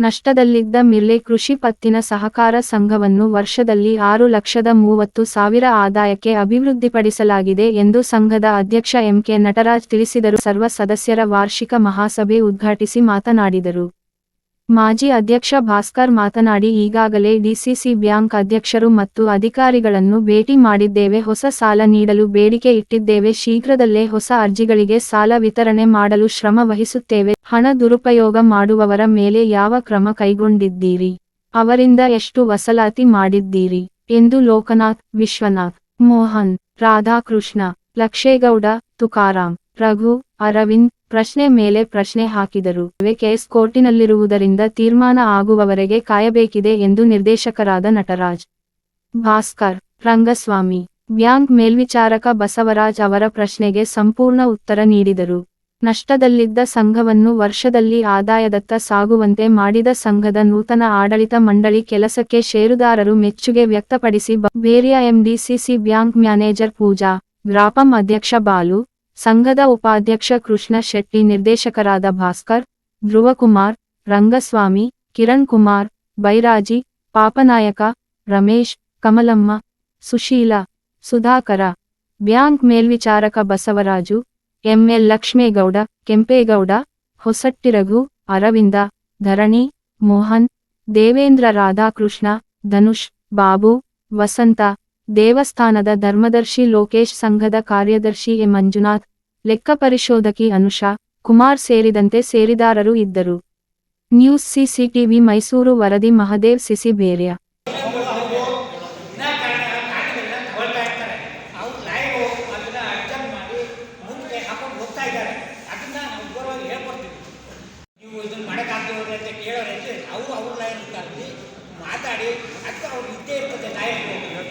ನಷ್ಟದಲ್ಲಿದ್ದ ಮಿರ್ಲೆ ಕೃಷಿ ಪತ್ತಿನ ಸಹಕಾರ ಸಂಘವನ್ನು ವರ್ಷದಲ್ಲಿ ಆರು ಲಕ್ಷದ ಮೂವತ್ತು ಸಾವಿರ ಆದಾಯಕ್ಕೆ ಅಭಿವೃದ್ಧಿಪಡಿಸಲಾಗಿದೆ ಎಂದು ಸಂಘದ ಅಧ್ಯಕ್ಷ ಎಂಕೆ ನಟರಾಜ್ ತಿಳಿಸಿದರು. ಸರ್ವ ಸದಸ್ಯರ ವಾರ್ಷಿಕ ಮಹಾಸಭೆ ಉದ್ಘಾಟಿಸಿ ಮಾತನಾಡಿದರು. ಮಾಜಿ ಅಧ್ಯಕ್ಷ ಭಾಸ್ಕರ್ ಮಾತನಾಡಿ, ಈಗಾಗಲೇ ಡಿಸಿಸಿ ಬ್ಯಾಂಕ್ ಅಧ್ಯಕ್ಷರು ಮತ್ತು ಅಧಿಕಾರಿಗಳನ್ನು ಭೇಟಿ ಮಾಡಿದ್ದೇವೆ, ಹೊಸ ಸಾಲ ನೀಡಲು ಬೇಡಿಕೆ ಇಟ್ಟಿದ್ದೇವೆ, ಶೀಘ್ರದಲ್ಲೇ ಹೊಸ ಅರ್ಜಿಗಳಿಗೆ ಸಾಲ ವಿತರಣೆ ಮಾಡಲು ಶ್ರಮ ವಹಿಸುತ್ತೇವೆ, ಹಣ ದುರುಪಯೋಗ ಮಾಡುವವರ ಮೇಲೆ ಯಾವ ಕ್ರಮ ಕೈಗೊಂಡಿದ್ದೀರಿ? ಅವರಿಂದ ಎಷ್ಟು ವಸಲಾತಿ ಮಾಡಿದ್ದೀರಿ? ಎಂದು ಲೋಕನಾಥ್, ವಿಶ್ವನಾಥ್, ಮೋಹನ್, ರಾಧಾಕೃಷ್ಣ, ಲಕ್ಷೇಗೌಡ, ತುಕಾರಾಂ, ರಘು, ಅರವಿಂದ್ ಪ್ರಶ್ನೆ ಮೇಲೆ ಪ್ರಶ್ನೆ ಹಾಕಿದರು. ಕೇಸ್ ಕೋರ್ಟಿನಲ್ಲಿರುವುದರಿಂದ ತೀರ್ಮಾನ ಆಗುವವರೆಗೆ ಕಾಯಬೇಕಿದೆ ಎಂದು ನಿರ್ದೇಶಕರಾದ ನಟರಾಜ್, ಭಾಸ್ಕರ್, ರಂಗಸ್ವಾಮಿ ಬ್ಯಾಂಕ್ ಮೇಲ್ವಿಚಾರಕ ಬಸವರಾಜ್ ಅವರ ಪ್ರಶ್ನೆಗೆ ಸಂಪೂರ್ಣ ಉತ್ತರ ನೀಡಿದರು. ನಷ್ಟದಲ್ಲಿದ್ದ ಸಂಘವನ್ನು ವರ್ಷದಲ್ಲಿ ಆದಾಯದತ್ತ ಸಾಗುವಂತೆ ಮಾಡಿದ ಸಂಘದ ನೂತನ ಆಡಳಿತ ಮಂಡಳಿ ಕೆಲಸಕ್ಕೆ ಷೇರುದಾರರು ಮೆಚ್ಚುಗೆ ವ್ಯಕ್ತಪಡಿಸಿ ಬೇರಿಯ ಎಂಡಿಸಿಸಿ ಬ್ಯಾಂಕ್ ಮ್ಯಾನೇಜರ್ ಪೂಜಾ, ಗ್ರಾಪಂ ಅಧ್ಯಕ್ಷ ಬಾಲು ಸಂಘದ ಉಪಾಧ್ಯಕ್ಷ ಕೃಷ್ಣ ಶೆಟ್ಟಿ ನಿರ್ದೇಶಕರಾದ ಭಾಸ್ಕರ್ ಧ್ರುವಕುಮಾರ್ ರಂಗಸ್ವಾಮಿ ಕಿರಣ್ ಕುಮಾರ್ ಬೈರಾಜಿ ಪಾಪನಾಯಕ ರಮೇಶ್ ಕಮಲಮ್ಮ ಸುಶೀಲ ಸುಧಾಕರ ಬ್ಯಾಂಕ್ ಮೇಲ್ವಿಚಾರಕ ಬಸವರಾಜು ಎಂಎಲ್ ಲಕ್ಷ್ಮೇಗೌಡ ಕೆಂಪೇಗೌಡ ಹೊಸಟ್ಟಿರಘು ಅರವಿಂದ ಧರಣಿ ಮೋಹನ್ ದೇವೇಂದ್ರ ರಾಧಾಕೃಷ್ಣ ಧನುಷ್ ಬಾಬು ವಸಂತ ದೇವಸ್ಥಾನದ ಧರ್ಮದರ್ಶಿ ಲೋಕೇಶ್ ಸಂಘದ ಕಾರ್ಯದರ್ಶಿ ಎ ಮಂಜುನಾಥ್, ಲೆಕ್ಕ ಪರಿಶೋಧಕಿ ಅನುಷಾ, ಕುಮಾರ್ ಸೇರಿದಂತೆ ಸೇರಿದಾರರು ಇದ್ದರು. ನ್ಯೂಸ್ ಸಿಸಿಟಿವಿ ಮೈಸೂರು ವರದಿ ಮಹದೇವ್ ಸಿಸಿ ಬೇರ್ಯ. ವಿನಾಕಾರಣ ಕಾರಣಗಳನ್ನ ತಗೊಳ್ತಾ ಇರ್ತಾರೆ ಅವ್ರು ಅವರು ಮಾತಾಡಿ, ಅದಕ್ಕೆ ಅವ್ರು ಇದ್ದೇ ಇರ್ತದೆ ಲಾಯರು